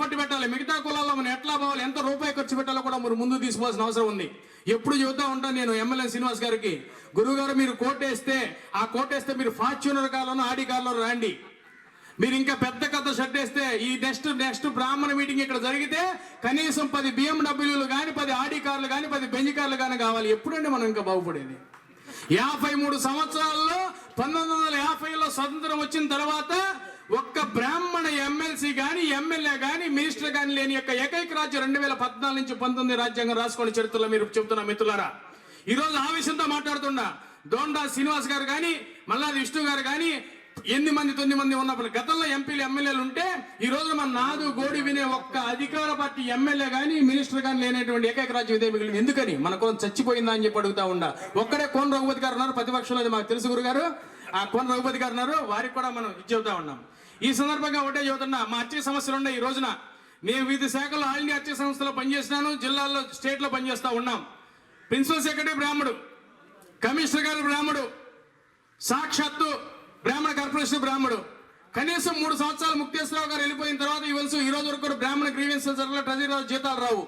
పట్టు పెట్టాలి. మిగతా కులాల్లో మనం ఎట్లా పోవాలి? ఎంత రూపాయి ఖర్చు పెట్టాలో కూడా మీరు ముందు తీసుకోవాల్సిన అవసరం ఉంది. ఎప్పుడు చెబుతా ఉంటాను నేను ఎమ్మెల్యే శ్రీనివాస్ గారికి గురువు గారు మీరు కోటేస్తే ఆ కోటేస్తే మీరు ఫార్చ్యూనర్ కాలంలో ఆడి కాలంలో రాండి. మీరు ఇంకా పెద్ద కథ షర్ట్ వేస్తే ఈ నెక్స్ట్ నెక్స్ట్ బ్రాహ్మణ మీటింగ్ ఇక్కడ జరిగితే కనీసం పది బిఎండబ్ల్యూలు కానీ పది ఆడి కార్లు కానీ పది బెంజ్ కార్లు కానీ కావాలి. ఎప్పుడండి మనం ఇంకా బాగుపడేది? యాభై మూడు సంవత్సరాల్లో పంతొమ్మిది వందల యాభైలో స్వతంత్రం వచ్చిన తర్వాత ఒక్క బ్రాహ్మణ ఎమ్మెల్సీ కానీ ఎమ్మెల్యే కానీ మినిస్టర్ కానీ లేని యొక్క ఏకైక రాజ్యం రెండు వేల పద్నాలుగు నుంచి పంతొమ్మిది రాజ్యాంగం రాసుకోని చరిత్రలో మీరు చెబుతున్న మిత్రులారా. ఈ ఆవేశంతో మాట్లాడుతున్నా దోండా శ్రీనివాస్ గారు కానీ మల్లాది విష్ణు గారు కానీ ఎన్ని మంది తొమ్మిది మంది ఉన్నప్పుడు గతంలో ఎంపీలు ఎమ్మెల్యేలు ఉంటే ఈ రోజున మన నాదు గోడి వినే ఒక్క అధికార పార్టీ ఎమ్మెల్యే కానీ మినిస్టర్ కానీ లేనటువంటి ఏకైక రాజ్యం ఇదే మిగిలింది. ఎందుకని? మన కులం చచ్చిపోయిందా అని చెప్పి అడుగుతా ఉండా. ఒక్కడే కోన రఘుపతి గారు ఉన్నారు ప్రతిపక్షంలో మాకు తెలుసు గురుగారు. ఆ కోన రఘుపతి గారు ఉన్నారు వారికి కూడా మనం ఇది చెబుతా ఉన్నాం. ఈ సందర్భంగా ఒకటే చెబుతున్నా మా అత్య సమస్యలు ఉన్నాయి ఈ రోజున నేను వివిధ శాఖలో ఆల్ ఇండియా అత్య సంస్థలో పనిచేసినాను జిల్లాల్లో స్టేట్లో పనిచేస్తూ ఉన్నాం. ప్రిన్సిపల్ సెక్రటరీ బ్రాహ్మడు కమిషనర్ గారు బ్రాహ్మడు సాక్షాత్తు బ్రాహ్మణ కార్పొరేషన్ బ్రాహ్మడు. కనీసం మూడు సంవత్సరాలు ముక్తేశ్వరరావు గారు వెళ్ళిపోయిన తర్వాత ఈ వలస ఈ రోజు వరకు కూడా బ్రాహ్మణ గ్రీవెన్స్ జరగల ట్రెజరీ రావు జీతాలు రావు.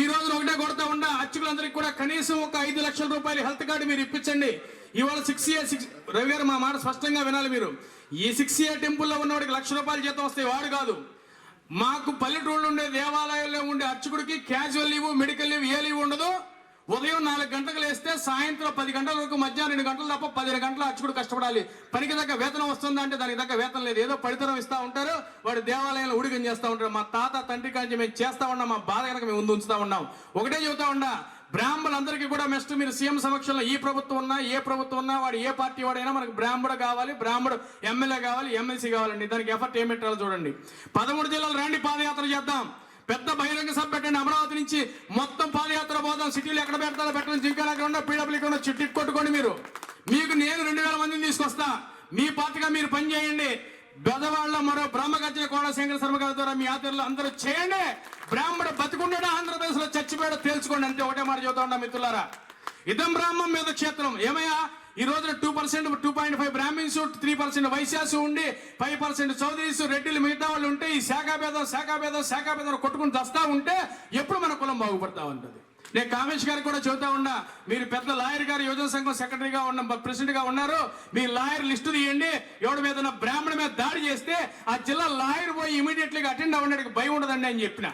ఈ రోజున ఒకటే కొడతా ఉండా అర్చకులందరికీ కూడా కనీసం ఒక ఐదు లక్షల రూపాయలు హెల్త్ కార్డు మీరు ఇప్పించండి. ఇవాళ సిక్స్ ఇయర్ సిక్స్ రవి గారు మా మాట స్పష్టంగా వినాలి మీరు. ఈ సిక్స్ ఇయర్ టెంపుల్లో ఉన్నవాడికి లక్ష రూపాయల జీతం వస్తాయి వాడు కాదు. మాకు పల్లెటూళ్ళు ఉండే దేవాలయాల్లో ఉండే అర్చకుడికి క్యాజువల్ లీవ్ మెడికల్ లీవ్ ఏ లీవ్ ఉండదు. ఉదయం నాలుగు గంటలకు లేస్తే సాయంత్రం పది గంటల వరకు మధ్యాహ్నం రెండు గంటలు తప్ప పదిహేను గంటలు అర్చకుడు కష్టపడాలి. పనికి దగ్గర వేతనం వస్తుందా అంటే దానికి దగ్గర వేతనం లేదు. ఏదో పడితనం ఇస్తా ఉంటారు. వాడు దేవాలయంలో ఉడిగం చేస్తూ ఉంటారు. మా తాత తండ్రి కాంచి మేము చేస్తా ఉన్నాం. మా బాధ కనుక మేము ముందు ఉంచుతా ఉన్నాం. ఒకటే చెబుతా ఉండా బ్రాహ్మణులందరికీ కూడా నెక్స్ట్ మీరు సీఎం సమక్షంలో ఈ ప్రభుత్వం ఉన్నా ఏ ప్రభుత్వం ఉన్నా వాడు ఏ పార్టీ వాడైనా మనకు బ్రాహ్మడు కావాలి బ్రాహ్మడు ఎమ్మెల్యే కావాలి ఎమ్మెల్సీ కావాలండి. దానికి ఎఫర్ట్ ఏం పెట్టాలో చూడండి. పదమూడు జిల్లాలు రండి పాదయాత్ర చేద్దాం. పెద్ద బహిరంగ సభ పెట్టండి. అమరావతి నుంచి మొత్తం పాదయాత్ర పోదాం. సిటీలు ఎక్కడ పెడతారో పెట్టండి. జింకాలకుండా ఉన్నా చిట్టి కొట్టుకోండి మీరు. మీకు నేను రెండు వేల మందిని తీసుకొస్తా. మీ పార్టీగా మీరు పని చేయండి బెదవాళ్ళ మరో బ్రహ్మగర్జన కోడ శంకర శర్మ గారి ద్వారా మీ ఆధ్వర్యంలో అందరూ చేయండి. బ్రాహ్మణ బతుకుండడా ఆంధ్రప్రదేశ్లో చచ్చిపోయాడో తేల్చుకోండి అంటే ఒకటే మాట చెబుతా మిత్రులారా. ఇదం బ్రాహ్మం మీద క్షేత్రం. ఏమయ్యా? ఈ రోజున two percent two point five Brahmins three percent Vaishyas ఉండి ఫైవ్ పర్సెంట్ చౌదరీస్ రెడ్డిలు మిగతా వాళ్ళు ఉంటే ఈ శాఖాభేదం శాఖాభేదం శాఖాభేదం కొట్టుకుని దస్తా ఉంటే ఎప్పుడు మన కులం బాగుపడతా ఉంటుంది. నేను కామేష్ గారికి కూడా చెబుతా ఉన్నా మీరు పెద్ద లాయర్ గారు యువజన సంఘం సెక్రటరీగా ఉన్న ప్రెసిడెంట్గా ఉన్నారు మీ లాయర్ లిస్టు తీయండి ఎవడి మీద బ్రాహ్మణ మీద దాడి చేస్తే ఆ జిల్లా లాయర్ పోయి ఇమీడియట్లీగా అటెండ్ అవ్వడానికి భయం ఉండదండి అని చెప్పిన.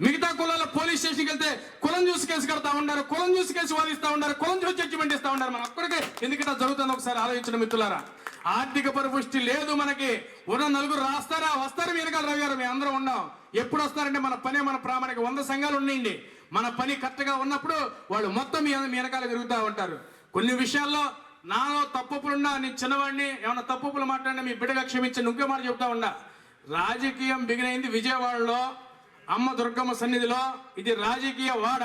మిగతా కులాల పోలీస్ స్టేషన్కి వెళ్తే కులం చూసి కేసు కడతా ఉన్నారు కులం చూసి కేసు వాదిస్తా ఉన్నారు కులం చూసి జడ్జిమెంట్ ఇస్తా ఉన్నారు. మన ఒక్కడికే ఎందుకంటే జరుగుతుంది ఒకసారి ఆలోచించిన మిత్రులారా. ఆర్థిక పరిపుష్టి లేదు మనకి. ఉన్న నలుగురు రాస్తారా? వస్తారు వెనకాల రవి గారు మేము అందరం ఉన్నాం. ఎప్పుడు వస్తారంటే మన పనే మన ప్రామాణిక. వంద సంఘాలు ఉన్నాయండి. మన పని కరెక్ట్గా ఉన్నప్పుడు వాళ్ళు మొత్తం మీ వెనకాల తిరుగుతూ ఉంటారు. కొన్ని విషయాల్లో నాలో తప్పులున్నా నేను చిన్నవాడిని ఏమైనా తప్పులు మాట్లాడినా మీ బిడ్డగా క్షమించి ఇంకే మాట చెప్తా ఉన్నా. రాజకీయం బిగినైంది విజయవాడలో. అమ్మ దుర్గమ్మ సన్నిధిలో ఇది రాజకీయ వాడ.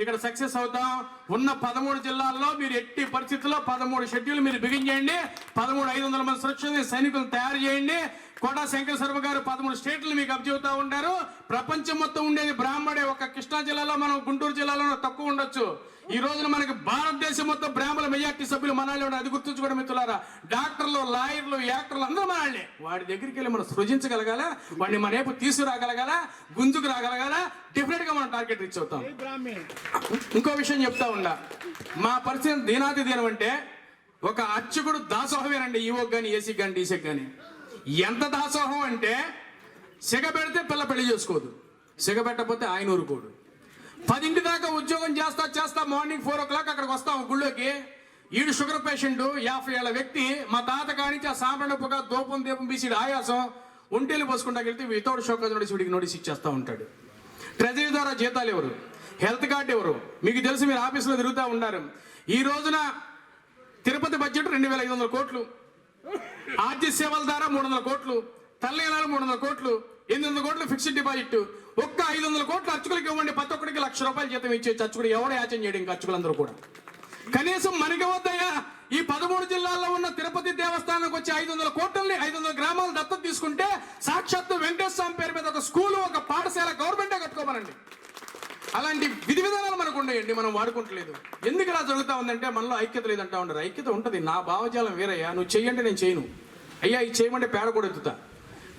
ఇక్కడ సక్సెస్ అవుతాం. ఉన్న పదమూడు జిల్లాల్లో మీరు ఎట్టి పరిస్థితుల్లో పదమూడు షెడ్యూల్ మీరు బిగించేయండి పదమూడు ఐదు వందల మంది సురక్షిత సైనికులు తయారు చేయండి. కోటా శంకర శర్మ గారు పదమూడు స్టేట్లు మీకు అబ్జెవుతా ఉంటారు ప్రపంచం మొత్తం ఉండేది బ్రాహ్మడే. ఒక కృష్ణా జిల్లాలో మనం గుంటూరు జిల్లాలో తక్కువ ఉండొచ్చు. ఈ రోజున మనకి భారతదేశం మొత్తం బ్రాహ్మణ మెజార్టీ సభ్యులు మనల్ని ఉన్నారు అది గుర్తుంచుకోవడం మిత్రులారా? డాక్టర్లు లాయర్లు యాక్టర్లు అందరూ మనల్ని. వాడి దగ్గరికి వెళ్ళి మనం సృజించగలగాల? వాడిని మన వైపు తీసుకురాగలగాల? గుంజుకు రాగలగాల? డెఫినెట్గా మనం టార్గెట్ రీచ్ అవుతాం. ఇంకో విషయం చెప్తా ఉండా మా పరిస్థితి దీనాది దీనం అంటే ఒక అర్చకుడు దాసోహమేనండి. ఈవోకి కానీ ఏసీకి కానీ డీసీకి కానీ ఎంత దాసోహం అంటే సిగ పెడితే పిల్ల పెళ్ళి చేసుకోదు. సిగ పెట్టకపోతే ఆయన ఊరుకోడు. పదింటి దాకా ఉద్యోగం చేస్తా చేస్తా మార్నింగ్ ఫోర్ ఓ క్లాక్ అక్కడికి వస్తాం గుళ్ళోకి. ఈడు షుగర్ పేషెంట్ యాభై ఏళ్ళ వ్యక్తి మా తాత కానించి ఆ సాంబ్రాణ పొగ దూపం దీపం బీసీడు ఆయాసం ఒంటేలు పోసుకుంటా వెళ్తే వితౌట్ షోక నోటీస్ వీడికి నోటీస్ ఇచ్చేస్తా ఉంటాడు. ట్రెజరీ ద్వారా జీతాలు ఎవరు? హెల్త్ కార్డు ఎవరు? మీకు తెలుసు మీరు ఆఫీసులో తిరుగుతూ ఉన్నారు. ఈ రోజున తిరుపతి బడ్జెట్ రెండు వేల ఐదు వందల కోట్లు. ఆర్జీ సేవల ద్వారా మూడు వందల కోట్లు తల్లినాలు మూడు వందల కోట్లు ఎనిమిది వందల కోట్లు ఫిక్స్డ్ డిపాజిట్ ఒక్క ఐదు వందల కోట్లు అర్చకులకు ఇవ్వండి ప్రతి ఒక్కడికి లక్ష రూపాయలు జీతం ఇచ్చే అర్చకుడు ఎవడో యాచన చేయడం ఇంకా అర్చకులందరూ కూడా. కనీసం మనకి వద్దయ్యా ఈ పదమూడు జిల్లాల్లో ఉన్న తిరుపతి దేవస్థానానికి వచ్చి ఐదు వందల కోట్లని ఐదు వందల గ్రామాలు దత్తత తీసుకుంటే సాక్షాత్తు వెంకటేశ్వర స్వామి పేరు మీద ఒక స్కూలు ఒక పాఠశాల గవర్నమెంటే కట్టుకోమనండి. అలాంటి విధి విధానాలు మనకు ఉండేయండి మనం వాడుకుంటలేదు. ఎందుకు ఇలా జరుగుతా ఉందంటే మనలో ఐక్యత లేదంటా ఉండరు. ఐక్యత ఉంటుంది. నా భావజాలం వేరయ్యా. నువ్వు చెయ్యంటే నేను చేయను. అయ్యా ఇది చేయమంటే పేడ కూడా ఎత్తుతా.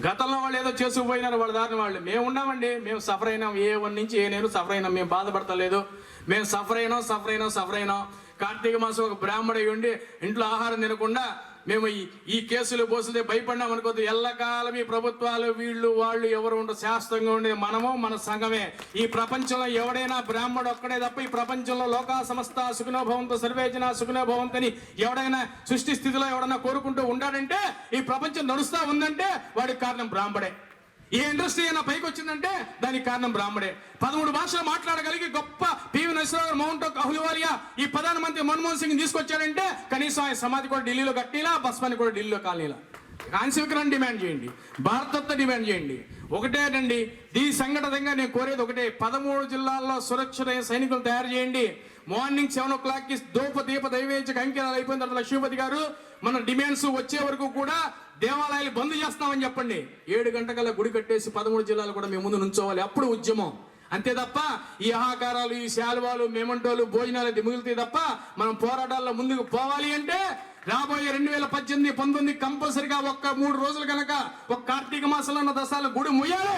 గతంలో వాళ్ళు ఏదో చేసుకుపోయినారు వాళ్ళ దారిని వాళ్ళు. మేము ఉన్నామండి. మేము సఫర్ అయినాం. ఏ వన్ నుంచి ఏ నేను సఫర్ అయినాం. మేము బాధపడతలేదు. మేము సఫర్ అయినాం సఫర్ అయినాం సఫర్ అయినాం. కార్తీక మాసం ఒక బ్రాహ్మడు ఉండి ఇంట్లో ఆహారం తినకుండా మేము ఈ ఈ కేసులు పోసితే భయపడినాం అనుకోద్దు ఎల్లకాలం ఈ ప్రభుత్వాలు వీళ్ళు వాళ్ళు ఎవరు ఉండరు శాస్త్రంగా ఉండేది మనము మన సంఘమే. ఈ ప్రపంచంలో ఎవడైనా బ్రాహ్మడు ఒక్కడే తప్ప ఈ ప్రపంచంలో లోకా సమస్త సుఖనోభవంతో సర్వేజన సుఖనోభవంతని ఎవడైనా సృష్టి స్థితిలో ఎవడైనా కోరుకుంటూ ఉండాడంటే ఈ ప్రపంచం నడుస్తూ ఉందంటే వాడికి కారణం బ్రాహ్మడే. ఏ ఇండస్ట్రీ అయినా పైకి వచ్చిందంటే దానికి కారణం బ్రాహ్మడే. పదమూడు భాషలు మాట్లాడగలిగి గొప్ప పివి నరసింహరావు మౌంట్ అహ్లువాలియా ఈ ప్రధానమంత్రి మన్మోహన్ సింగ్ తీసుకొచ్చాడంటే కనీసం ఆయన సమాధి కూడా ఢిల్లీలో కట్టిలా బస్మని కూడా ఢిల్లీలో కాలనీలా. కాన్సివికరణ డిమాండ్ చేయండి. భారతత్వ డిమాండ్ చేయండి. ఒకటేనండి ఈ సంఘటనగా నేను కోరేది ఒకటే. పదమూడు జిల్లాల్లో సురక్షిత సైనికులు తయారు చేయండి. మార్నింగ్ సెవెన్ ఓ క్లాక్కి దూప దీప దైవేంచి అంకెలు అయిపోయిన తర్వాత లక్ష్మీపతి గారు మన డిమాండ్స్ వచ్చే వరకు కూడా దేవాలయాలు బంద్ చేస్తామని చెప్పండి. ఏడు గంటకల్లా గుడి కట్టేసి పదమూడు జిల్లాలు కూడా మేము ముందు నుంచోవాలి. అప్పుడు ఉద్యమం. అంతే తప్ప ఈ ఆహాకారాలు ఈ శాలువాలు మేమంటోలు భోజనాలు అది మిగులుతాయి తప్ప మనం పోరాటాల్లో ముందుకు పోవాలి అంటే రాబోయే రెండు వేల పద్దెనిమిది పంతొమ్మిది కంపల్సరిగా ఒక్క మూడు రోజులు కనుక ఒక కార్తీక మాసంలో ఉన్న దశాలు గుడి ముయ్యాలి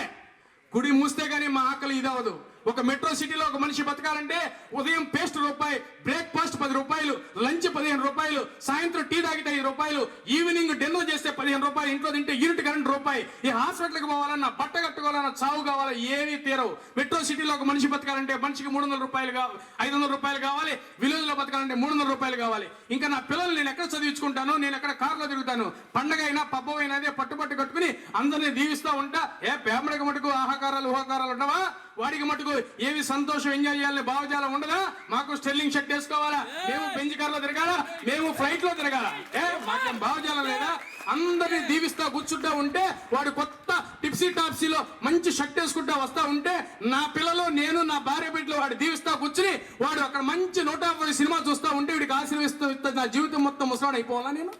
గుడి మూస్తే కానీ మా ఆకలి ఇదవదు ఒక మెట్రో సిటీలో ఒక మనిషి బతకాలంటే ఉదయం పేస్ట్ రూపాయి బ్రేక్ఫాస్ట్ పది రూపాయలు లంచ్ పదిహేను రూపాయలు సాయంత్రం టీ తాగితే ఐదు రూపాయలు ఈవినింగ్ డిన్నర్ చేస్తే పదిహేను రూపాయలు ఇంట్లో తింటే యూనిట్ కరెంట్ రూపాయి. ఈ హాస్పిటల్కి పోవాలన్నా బట్ట కట్టుకోవాలన్నా చావు కావాలా ఏమీ తీరవు. మెట్రో సిటీలో ఒక మనిషి బతకాలంటే మనిషికి మూడు వందల రూపాయలు కావాలి ఐదు వందల రూపాయలు కావాలి విలేజ్లో బతకాలంటే మూడు వందల రూపాయలు కావాలి. ఇంకా నా పిల్లలు నేను ఎక్కడ చదివించుకుంటాను? నేను ఎక్కడ కారులో తిరుగుతాను? పండగ అయినా పబ్బం అయినా అదే పట్టుబట్టు కట్టుకుని అందరినీ దీవిస్తూ ఉంటా. ఏ పేమడకు మటుకు ఆహాకారాలు ఊహాకారాలు ఉండవా? వాడికి మటుకు ఏమి సంతోషం ఎంజాయ్ చేయాలని భావజాలం ఉండదా? మాకు స్టెల్లింగ్ షర్ట్ వేసుకోవాలా? మేము బెంచ్ కార్లో తిరగాల? మేము ఫ్లైట్లో తిరగాల? ఏ మాకేం భావజాలం లేదా? అందరిని దీవిస్తా కూర్చుంటా ఉంటే వాడు కొత్త టిప్సీ టాప్సీలో మంచి షర్ట్ వేసుకుంటా వస్తా ఉంటే నా పిల్లలు నేను నా భార్య బిడ్డలు వాడు దీవిస్తా కూర్చుని వాడు అక్కడ మంచి నూట సినిమా చూస్తా ఉంటే వీడికి ఆశీర్విస్తూ నా జీవితం మొత్తం ముసలాడు అయిపోవాలా నేను?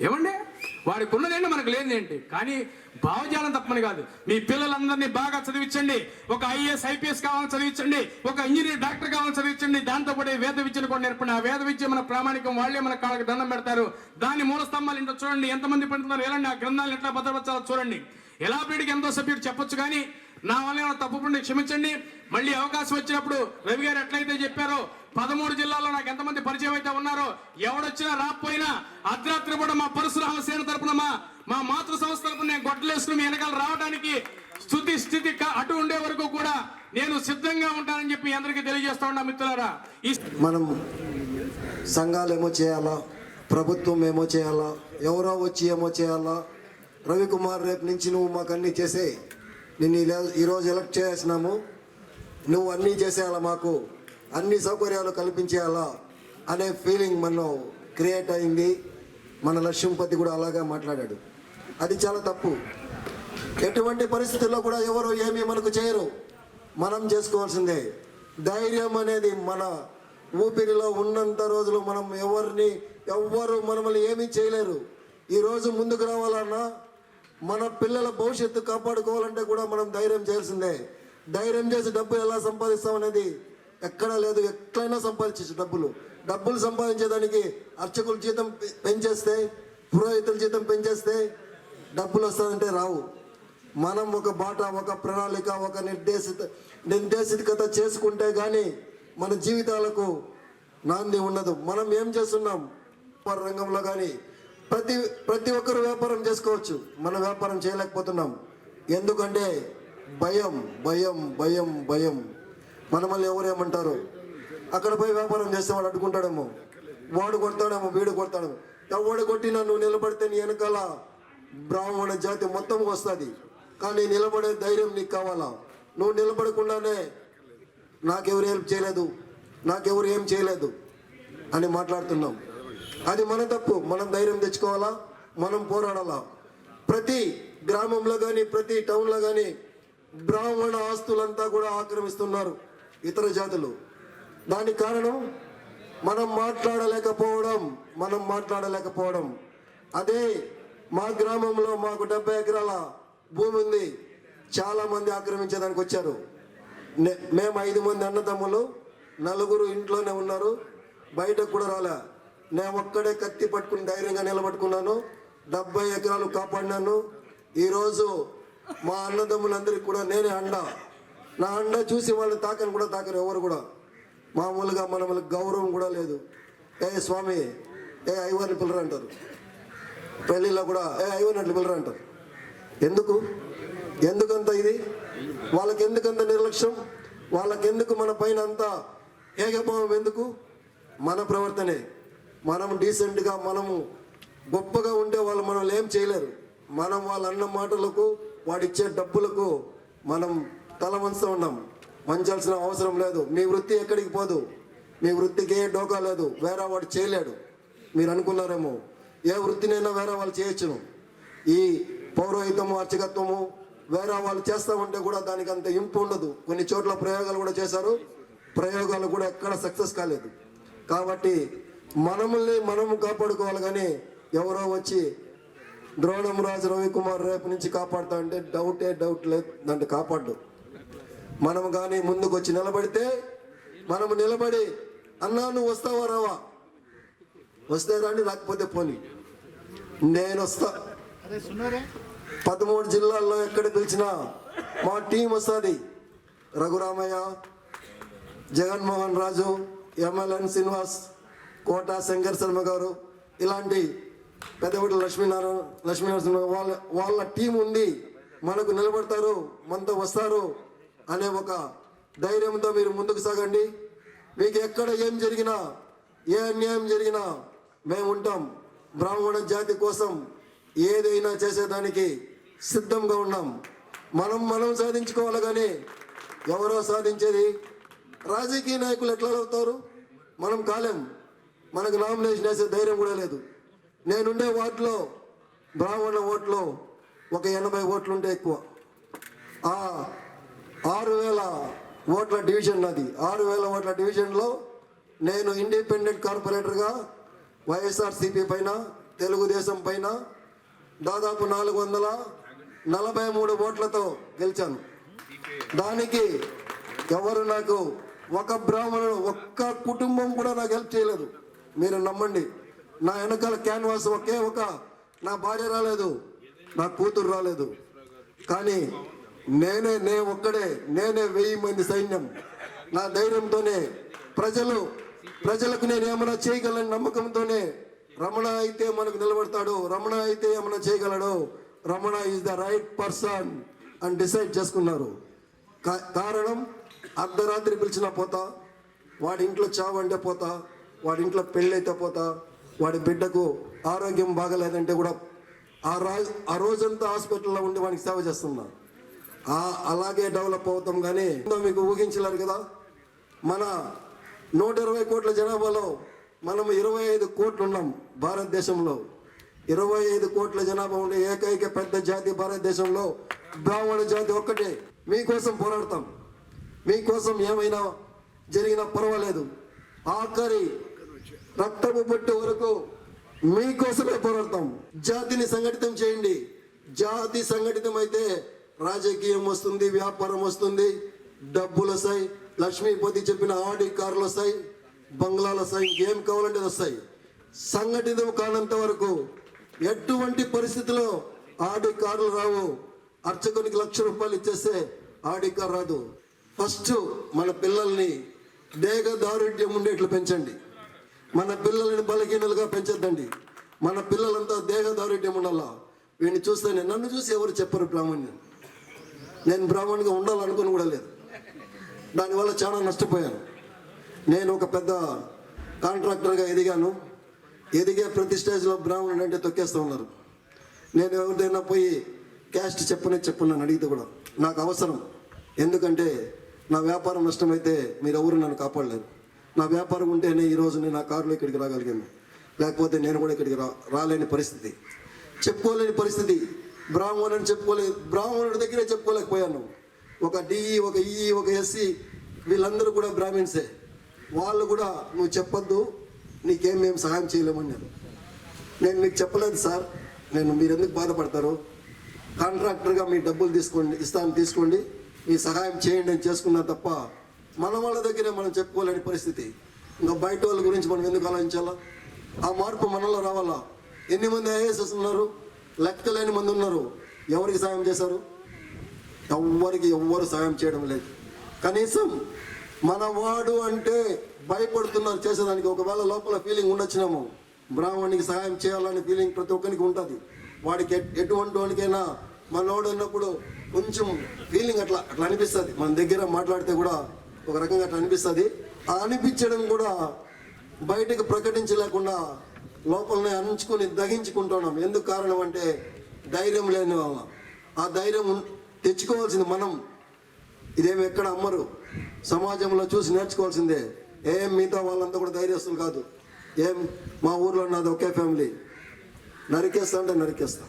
ఏమండి? వారికి ఉన్నదేంటి మనకు లేనిదేంటి కానీ భావజాలం తప్పని కాదు. మీ పిల్లలందరినీ బాగా చదివించండి. ఒక ఐఏఎస్ ఐపీఎస్ కావాలని చదివించండి. ఒక ఇంజనీర్ డాక్టర్ కావాలని చదివించండి. దాంతో పాటు వేద విద్యను కూడా నేర్పండి. ఆ వేద విద్య మన ప్రామాణికం. వాళ్ళే మన కాళ్ళకి దండం పెడతారు. దాని మూల స్తంభాలు ఇంట్లో చూడండి. ఎంతమంది పెడుతున్నారు ఎలాంటి ఆ గ్రంథాలు ఎట్లా భద్రపరచాలో చూడండి. ఎలా పీడికి ఎంతో సభ్యుడు చెప్పొచ్చు కానీ నా వల్ల ఏమైనా తప్పు పండి క్షమించండి. మళ్ళీ అవకాశం వచ్చినప్పుడు రవి గారు ఎట్లయితే చెప్పారో పదమూడు జిల్లాల్లో నాకు ఎంతమంది పరిచయం అయితే ఉన్నారో ఎవడొచ్చినా రాకపోయినా అర్ధరాత్రి కూడా మా పరశురామ సేన తరపున మా మా మాతృ సంస్థ తరపున నేను గొడ్డలేసుకుని మీ వెనకాల రావడానికి స్థుతి స్థితి అటు ఉండే వరకు కూడా నేను సిద్ధంగా ఉంటానని చెప్పి అందరికీ తెలియజేస్తా ఉన్నా మిత్రులారా. ఈ మనం సంఘాలు ఏమో చేయాలా? ప్రభుత్వం ఏమో చేయాలా? ఎవరో వచ్చి ఏమో చేయాలా? రవికుమార్ రేపు నుంచి నువ్వు మాకు అన్నీ చేసే నిన్ను ఈరోజు ఎలక్ట్ చేసినాము నువ్వు అన్నీ చేసేయాలా మాకు? అన్ని సౌకర్యాలు కల్పించేయాలా అనే ఫీలింగ్ మనం క్రియేట్ అయింది. మన లక్ష్యంపతి కూడా అలాగా మాట్లాడాడు. అది చాలా తప్పు. ఎటువంటి పరిస్థితుల్లో కూడా ఎవరు ఏమీ మనకు చేయరు. మనం చేసుకోవాల్సిందే. ధైర్యం అనేది మన ఊపిరిలో ఉన్నంత రోజులు మనం ఎవరిని ఎవ్వరు మనల్ని ఏమీ చేయలేరు. ఈరోజు ముందుకు రావాలన్నా మన పిల్లల భవిష్యత్తు కాపాడుకోవాలంటే కూడా మనం ధైర్యం చేయాల్సిందే. ధైర్యం చేసి డబ్బు ఎలా సంపాదిస్తాం అనేది ఎక్కడా లేదు ఎట్లయినా సంపాదించచ్చు డబ్బులు. డబ్బులు సంపాదించేదానికి అర్చకుల జీతం పెంచేస్తే పురోహితుల జీతం పెంచేస్తే డబ్బులు వస్తాయంటే రావు. మనం ఒక బాట ఒక ప్రణాళిక ఒక నిర్దేశిత నిర్దేశిత చేసుకుంటే కానీ మన జీవితాలకు నాంది ఉండదు. మనం ఏం చేస్తున్నాం? వ్యాపార రంగంలో కానీ ప్రతి ప్రతి ఒక్కరు వ్యాపారం చేసుకోవచ్చు. మన వ్యాపారం చేయలేకపోతున్నాం. ఎందుకంటే భయం భయం భయం భయం. మనమల్ని ఎవరేమంటారు అక్కడ పోయి వ్యాపారం చేస్తే వాడు అడ్డుకుంటాడేమో. వాడు కొడతాడేమో వీడు కొడతాడేమో. ఎవడు కొట్టినా నువ్వు నిలబడితే నీ వెనకాల బ్రాహ్మణ జాతి మొత్తం వస్తుంది. కానీ నిలబడే ధైర్యం నీకు కావాలా? నువ్వు నిలబడకుండానే నాకెవరు హెల్ప్ చేయలేదు నాకెవరు ఏం చేయలేదు అని మాట్లాడుతున్నాం. అది మన తప్పు మనం ధైర్యం తెచ్చుకోవాలా? మనం పోరాడాలా? ప్రతి గ్రామంలో కానీ ప్రతి టౌన్లో కానీ బ్రాహ్మణ ఆస్తులంతా కూడా ఆక్రమిస్తున్నారు. ఇతర జాతులు. దానికి కారణం మనం మాట్లాడలేకపోవడం మనం మాట్లాడలేకపోవడం. అదే మా గ్రామంలో మాకు డెబ్బై ఎకరాల భూమి ఉంది. చాలా మంది ఆక్రమించేదానికి వచ్చారు. నే- మేము ఐదు మంది అన్నదమ్ములు నలుగురు ఇంట్లోనే ఉన్నారు. బయటకు కూడా రాలే. నేను ఒక్కడే కత్తి పట్టుకుని ధైర్యంగా నిలబట్టుకున్నాను. డెబ్బై ఎకరాలు కాపాడినాను. ఈరోజు మా అన్నదమ్ములందరికీ కూడా నేనే అండ. నా అండ చూసి వాళ్ళు తాకని కూడా తాకరు ఎవరు కూడా. మామూలుగా మనములకు గౌరవం కూడా లేదు. ఏ స్వామి ఏ ఐవర్ని పిల్లరు అంటారు. పెళ్ళిలో కూడా ఏ ఐవర్ని అట్లు పిల్లరు అంటారు. ఎందుకు? ఎందుకంత ఇది? వాళ్ళకి ఎందుకంత నిర్లక్ష్యం? వాళ్ళకి ఎందుకు మన పైన అంత ఏకభావం ఎందుకు? మన ప్రవర్తనే. మనం డీసెంట్గా మనము గొప్పగా ఉంటే వాళ్ళు మనల్ని ఏం చేయలేరు. మనం వాళ్ళ అన్న మాటలకు వాడిచ్చే డబ్బులకు మనం తల వంచుతూ ఉన్నాం. వంచాల్సిన అవసరం లేదు. మీ వృత్తి ఎక్కడికి పోదు. మీ వృత్తికి ఏ డోకా లేదు. వేరే వాడు చేయలేడు. మీరు అనుకున్నారేమో? ఏ వృత్తినైనా వేరే వాళ్ళు చేయొచ్చును. ఈ పౌరోహితము అర్చకత్వము వేరే వాళ్ళు చేస్తూ ఉంటే కూడా దానికి అంత ఇంపు ఉండదు. కొన్ని చోట్ల ప్రయోగాలు కూడా చేశారు. ప్రయోగాలు కూడా ఎక్కడ సక్సెస్ కాలేదు. కాబట్టి మనముల్ని మనము కాపాడుకోవాలి కానీ ఎవరో వచ్చి ద్రోణం రాజు రవికుమార్ రేపు నుంచి కాపాడుతా అంటే డౌటే డౌట్ లేదు. దాంట్లో కాపాడు. మనం కానీ ముందుకు వచ్చి నిలబడితే మనము నిలబడి అన్నా నువ్వు వస్తావా రావా? వస్తే రాండి రాకపోతే పోనీ. నేను వస్తా పదమూడు జిల్లాల్లో ఎక్కడ పిలిచినా మా టీం వస్తుంది. రఘురామయ్య జగన్మోహన్ రాజు ఎంఎల్ఎన్ శ్రీనివాస్ కోట శంకర్ శర్మ గారు ఇలాంటి పెద్దగుడి లక్ష్మీనారాయణ లక్ష్మీనరసింహ వాళ్ళ వాళ్ళ టీం ఉంది మనకు నిలబడతారు మనతో వస్తారు. అనే ఒక ధైర్యంతో మీరు ముందుకు సాగండి. మీకు ఎక్కడ ఏం జరిగినా ఏ అన్యాయం జరిగినా మేము ఉంటాం. బ్రాహ్మణ జాతి కోసం ఏదైనా చేసేదానికి సిద్ధంగా ఉన్నాం. మనం మనం సాధించుకోవాలి కానీ ఎవరో సాధించేది రాజకీయ నాయకులు ఎట్లా అవుతారు? మనం కాలేం. మనకు నామినేషన్ వేసే ధైర్యం కూడా లేదు. నేనుండే వార్డులో బ్రాహ్మణ ఓట్లు ఒక ఎనభై ఓట్లు ఉంటే ఎక్కువ. ఆ ఆరు వేల ఓట్ల డివిజన్ నాది ఆరు వేల ఓట్ల డివిజన్లో నేను ఇండిపెండెంట్ కార్పొరేటర్గా వైఎస్ఆర్సీపీ పైన తెలుగుదేశం పైన దాదాపు నాలుగు వందల నలభై మూడు ఓట్లతో గెలిచాను. దానికి ఎవరు నాకు ఒక బ్రాహ్మణుడు ఒక్క కుటుంబం కూడా నాకు హెల్ప్ చేయలేదు. మీరు నమ్మండి. నా వెనకాల క్యాన్వాస్ ఒకే ఒక నా భార్య రాలేదు నా కూతురు రాలేదు. కానీ నేనే నే ఒక్కడే నేనే వెయ్యి మంది సైన్యం. నా ధైర్యంతోనే ప్రజలు ప్రజలకు నేను ఏమైనా చేయగలని నమ్మకంతోనే రమణ అయితే మనకు నిలబడతాడు రమణ అయితే ఏమైనా చేయగలడు Ramana is the right person అని డిసైడ్ చేసుకున్నారు. కా- కారణం అర్ధరాత్రి పిలిచిన పోతా వాడి ఇంట్లో చావు అంటే పోతా వాడి ఇంట్లో పెళ్ళి అయితే పోతా వాడి బిడ్డకు ఆరోగ్యం బాగలేదంటే కూడా ఆ రాజు ఆ రోజంతా హాస్పిటల్లో ఉండి వానికి సేవ చేస్తున్నా. అలాగే డెవలప్ అవుతాం కానీ మీకు ఊహించలేరు కదా. మన నూట ఇరవై కోట్ల జనాభాలో మనం ఇరవై ఐదు కోట్లు ఉన్నాం భారతదేశంలో. ఇరవై ఐదు కోట్ల జనాభా ఉండే ఏకైక పెద్ద జాతి భారతదేశంలో బ్రాహ్మణ జాతి ఒక్కటే. మీకోసం పోరాడతాం. మీకోసం ఏమైనా జరిగినా పర్వాలేదు. ఆఖరి రక్తపు పట్టు వరకు మీకోసమే పోరాడతాం. జాతిని సంఘటితం చేయండి. జాతి సంఘటితం అయితే రాజకీయం వస్తుంది వ్యాపారం వస్తుంది డబ్బులు వస్తాయి. లక్ష్మీపతి చెప్పిన ఆడి కార్లు వస్తాయి బంగ్లాలు వస్తాయి ఇంకేం కావాలంటే వస్తాయి. సంఘటితం కానంత వరకు ఎటువంటి పరిస్థితిలో ఆడి కార్లు రావు? అర్చకునికి లక్ష రూపాయలు ఇచ్చేస్తే ఆడి కార్ రాదు. ఫస్ట్ మన పిల్లల్ని దేగ దారుఢ్యం ఉండేట్లు పెంచండి. మన పిల్లల్ని బలహీనలుగా పెంచద్దండి. మన పిల్లలంతా దేహ దారుఢ్యం ఉండాలా? వీడిని చూస్తేనే నన్ను చూసి ఎవరు చెప్పరు బ్రాహ్మణ్యం. నేను బ్రాహ్మణ్గా ఉండాలనుకుని కూడా లేదు. దానివల్ల చాలా నష్టపోయాను. నేను ఒక పెద్ద కాంట్రాక్టర్గా ఎదిగాను. ఎదిగే ప్రతి స్టేజ్లో బ్రాహ్మణుడు అంటే తొక్కేస్తూ ఉన్నారు. నేను ఎవరిదైనా పోయి క్యాస్ట్ చెప్పనే చెప్పు అడిగితే కూడా నాకు అవసరం. ఎందుకంటే నా వ్యాపారం నష్టమైతే మీరు ఎవరు నన్ను కాపాడలేరు. నా వ్యాపారం ఉంటేనే ఈరోజు నేను నా కారులో ఇక్కడికి రాగలిగాను. లేకపోతే నేను కూడా ఇక్కడికి రా రాలేని పరిస్థితి. చెప్పుకోలేని పరిస్థితి. బ్రాహ్మణుని చెప్పుకోలే బ్రాహ్మణుడి దగ్గరే చెప్పుకోలేకపోయాను ఒక డిఈ ఒక ఈ ఒక ఎస్సీ వీళ్ళందరూ కూడా బ్రాహ్మిన్సే వాళ్ళు కూడా నువ్వు చెప్పొద్దు నీకేం మేము సహాయం చేయలేమన్నారు నేను మీకు చెప్పలేదు సార్ నేను మీరు ఎందుకు బాధపడతారు? కాంట్రాక్టర్గా మీ డబ్బులు తీసుకోండి ఇస్తాను తీసుకోండి. మీ సహాయం చేయండి అని చేసుకున్నా తప్ప మన వాళ్ళ దగ్గరే మనం చెప్పుకోలేని పరిస్థితి. ఇంకా బయట వాళ్ళ గురించి మనం ఎందుకు ఆలోచించాలా? ఆ మార్పు మనలో రావాలా? ఎన్ని మంది ఐఏఎస్ ఉన్నారు? లెక్కలేని మంది ఉన్నారు. ఎవరికి సాయం చేశారు? ఎవ్వరికి ఎవ్వరు సాయం చేయడం లేదు. కనీసం మన వాడు అంటే భయపడుతున్నారు చేసేదానికి ఒకవేళ లోపల ఫీలింగ్ ఉండొచ్చినాము. బ్రాహ్మణికి సహాయం చేయాలనే ఫీలింగ్ ప్రతి ఒక్కరికి ఉంటుంది. వాడికి ఎటువంటి వాడికైనా మనోడు ఉన్నప్పుడు కొంచెం ఫీలింగ్ అట్లా అట్లా అనిపిస్తుంది. మన దగ్గర మాట్లాడితే కూడా ఒక రకంగా అట్లా అనిపిస్తుంది. ఆ అనిపించడం కూడా బయటకు ప్రకటించలేకుండా లోపలనే అంచుకొని దహించుకుంటున్నాం. ఎందుకు కారణం అంటే ధైర్యం లేని వల్ల ఆ ధైర్యం తెచ్చుకోవాల్సింది మనం. ఇదేమి ఎక్కడ అమ్మరు? సమాజంలో చూసి నేర్చుకోవాల్సిందే. ఏం మిగతా వాళ్ళంతా కూడా ధైర్యస్తులు కాదు. ఏం మా ఊర్లో నాది ఒకే ఫ్యామిలీ. నరికేస్తా అంటే నరికేస్తా.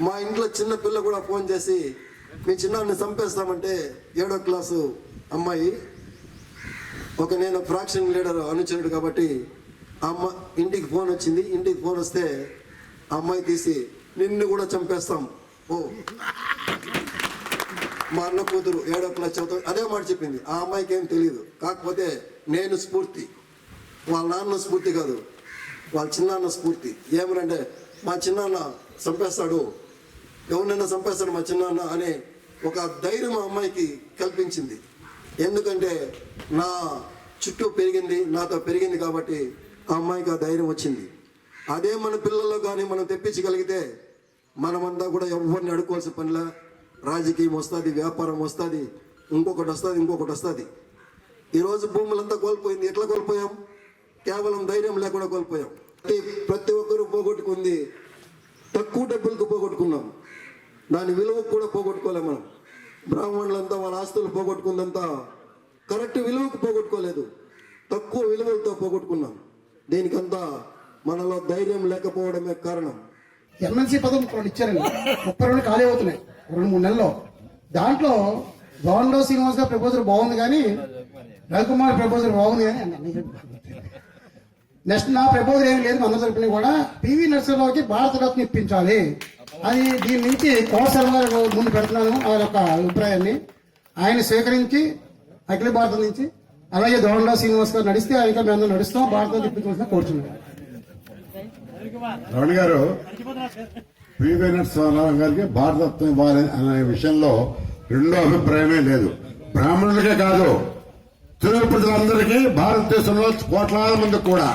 మా ఇంట్లో చిన్న పిల్ల కూడా ఫోన్ చేసి మీ చిన్నాన్ని చంపేస్తామంటే ఏడో క్లాసు అమ్మాయి ఒక నేను ఫ్రాక్షన్ లీడర్ అనుచరుడు కాబట్టి అమ్మ ఇంటికి ఫోన్ వచ్చింది ఇంటికి ఫోన్ వస్తే అమ్మాయి తీసి నిన్ను కూడా చంపేస్తాం ఓ మా అన్న కూతురు ఏడో క్లాస్ చదువుతా అదే మాట చెప్పింది. ఆ అమ్మాయికి ఏం తెలియదు కాకపోతే నేను స్ఫూర్తి. వాళ్ళ నాన్న స్ఫూర్తి కాదు. వాళ్ళ చిన్నాన్న స్ఫూర్తి. ఏమనంటే మా చిన్నాన్న చంపేస్తాడు. ఎవరినైనా చంపేస్తాడు మా చిన్నాన్న అనే ఒక ధైర్యం ఆ అమ్మాయికి కల్పించింది. ఎందుకంటే నా చుట్టూ పెరిగింది నాతో పెరిగింది కాబట్టి ఆ అమ్మాయికి ఆ ధైర్యం వచ్చింది. అదే మన పిల్లల్లో కానీ మనం తెప్పించగలిగితే మనమంతా కూడా ఎవరిని అడుకోవాల్సిన పనిలా రాజకీయం వస్తుంది వ్యాపారం వస్తుంది ఇంకొకటి వస్తుంది ఇంకొకటి వస్తుంది. ఈరోజు భూములంతా కోల్పోయింది. ఎట్లా కోల్పోయాం? కేవలం ధైర్యం లేకుండా కోల్పోయాం. ప్రతి- ప్రతి ఒక్కరూ పోగొట్టుకుంది. తక్కువ డబ్బులకు పోగొట్టుకున్నాం. దాని విలువ కూడా పోగొట్టుకోలేం మనం. బ్రాహ్మణులంతా వాళ్ళ ఆస్తులు పోగొట్టుకుందంతా కరెక్ట్ విలువకు పోగొట్టుకోలేదు. తక్కువ విలువలతో పోగొట్టుకున్నాం. దీనికంతా మనలో ధైర్యం లేకపోవడమే కారణం. ఎమ్మెల్సీ పదం కొన్ని ఇచ్చారండి. ముప్పై రెండు ఖాళీ అవుతున్నాయి. రెండు మూడు నెలల్లో. దాంట్లో గౌండో శ్రీనివాస్ గారి ప్రపోజల్ బాగుంది కానీ రవికుమార్ ప్రపోజల్ బాగుంది కానీ నెక్స్ట్ నా ప్రపోజల్ ఏం లేదు మన తరపున కూడా పివి నరసింహరావుకి భారతరత్న ఇప్పించాలి. అది దీని నుంచి కోసల్ ముందు పెడుతున్నాను ఆయన యొక్క అభిప్రాయాన్ని. ఆయన స్వీకరించి అఖిల భారత నుంచి అలాగే దోండో శ్రీనివాస్ గారు నడిస్తే ఆయన మేము నడుస్తాం. భారత ఇప్పించవలసిన కోరుతున్నాం రమణ గారు పివి నరసింహారావు గారికి భారతత్వం ఇవ్వాలి అనే విషయంలో రెండో అభిప్రాయమే లేదు. బ్రాహ్మణులకే కాదు తెలుగు ప్రజలందరికీ భారతదేశంలో కోట్లాది మంది కూడా